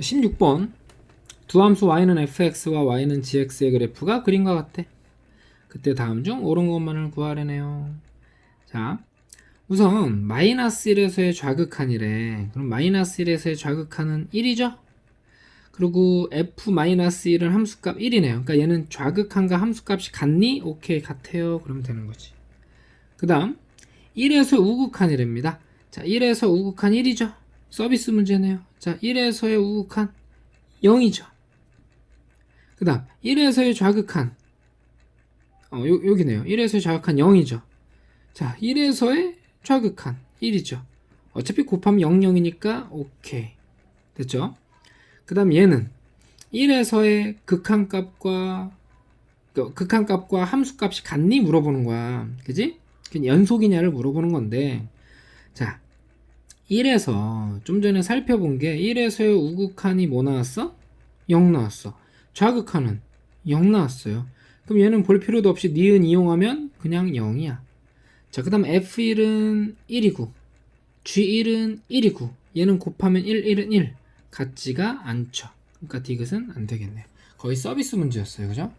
16번 두 함수 y는 fx와 y는 gx의 그래프가 그림과 같대. 그때 다음 중 옳은 것만을 구하래네요. 자, 우선 마이너스 1에서의 좌극한이래. 그럼 마이너스 1에서의 좌극한은 1이죠? 그리고 f 마이너스 1은 함수값 1이네요. 그러니까 얘는 좌극한과 함수값이 같니? 오케이, 같아요. 그러면 되는 거지. 그 다음 1에서 우극한이랍니다. 자, 1에서 우극한 1이죠? 서비스 문제네요. 자, 1에서의 우극한 0이죠. 그 다음 1에서의 좌극한 어, 요, 여기네요. 1에서의 좌극한 0이죠. 자, 1에서의 좌극한 1이죠. 어차피 곱하면 0, 0이니까 오케이. 됐죠? 그 다음 얘는 1에서의 극한값과 그 극한값과 함수값이 같니 물어보는 거야. 그지? 그 연속이냐를 물어보는 건데 자 1에서 좀 전에 살펴본 게 1에서의 우극한이 뭐 나왔어? 0 나왔어. 좌극한은 0 나왔어요. 그럼 얘는 볼 필요도 없이 니은 이용하면 그냥 0이야. 자, 그 다음 F1은 1이고, G1은 1이고, 얘는 곱하면 1, 1은 1. 같지가 않죠. 그러니까 디귿은 안 되겠네요. 거의 서비스 문제였어요. 그죠?